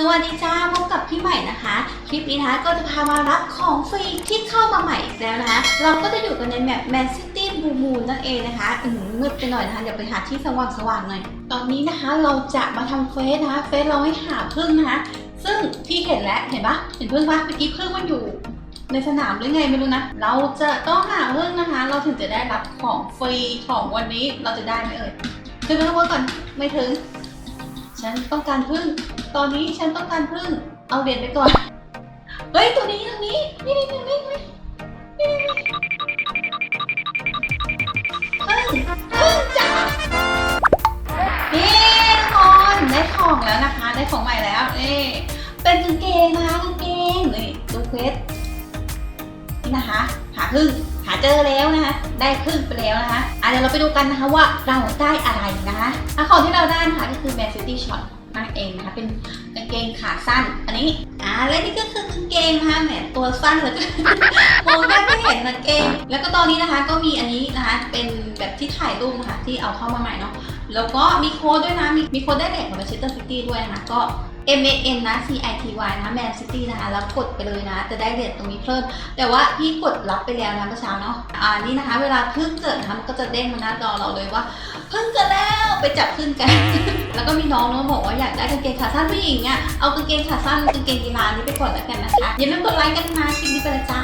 สวัสดีจ้าพบกับพี่ใหม่นะคะ คลิปนี้นะคะก็จะพามารับของฟรีที่เข้ามาใหม่อีกแล้วนะคะ เราก็จะอยู่กันในแมปแมนซิตี้บูมูนนั่นเองนะคะอืมมืดไปหน่อยนะคะเดี๋ยวไปหาที่สว่างสว่างๆหน่อย ตอนนี้นะคะเราจะมาทำเฟสนะคะเฟสเราให้หาพึ่งนะคะ ซึ่งพี่เห็นแล้วเห็นปะเห็นพึ่งปะเมื่อกี้พึ่งมันอยู่ ในสนามหรือไงไม่รู้นะ เราจะต้องหาพึ่งนะคะ เราถึงจะได้รับของฟรีของวันนี้เราจะได้ไหมเอ่ยขึ้นไปข้างบนก่อนไม่ถึง ฉันต้องการพึ่ง ตอนนี้ฉันต้องการพึ่ง เอาเหรียญไปก่อน เฮ้ย ตัวนี้ตรงนี้ นี่นี่นี่นี่นี่พึ่งพึ่งจ้านี่ทุกคนได้ของแล้วนะคะ ได้ของใหม่แล้วนี่เป็นกางเกงนะคะกางเกงนี่ดูเควสนี่นะคะ หาพึ่ง หาเจอแล้วนะคะ ได้พึ่งไปแล้วนะคะอะเดี๋ยวเราไปดูกันนะคะว่าเราได้อะไรนะคะอะของที่เราได้นะคะก็คือ Man City Shot นั่นเองนะคะเป็นกางเกงขาสั้น อันนี้อ่าและนี่ก็คือกางเกงนะคะแหมตัวสั้นเหลยมองแทบไม่เห็นกางเกง แล้วก็ตอนนี้นะคะก็มีอันนี้นะคะเป็นแบบที่ถ่ายรูปนะคะที่เอาเข้ามาใหม่เนาะแล้วก็มีโค้ดด้วยนะมีมีโค้ดได้เหล็กของ Manchester City ด้วยนะคะก็ M A N นะ C I T Y นะ Man City นะคะ แล้วกดไปเลยนะ จะได้เหรียญตรงนี้เพิ่ม แต่ว่าพี่กดรับไปแล้วนะเมื่อเช้าเนาะ อ่า นี่นะคะ เวลาพึ่งเกิดนะคะมันก็จะเด้งมาหน้าจอเราเลยว่าพึ่งเกิดแล้วไปจับพึ่งกัน แล้วก็มีน้องน้องบอกว่าอยากได้กางเกงขาสั้นผู้หญิงอะเอากางเกงขาสั้นกางเกงกีฬานี้ไปก่อนแล้วกันนะคะ อย่าลืมกดไลค์กันนะคลิปนี้ไปเลยจ้า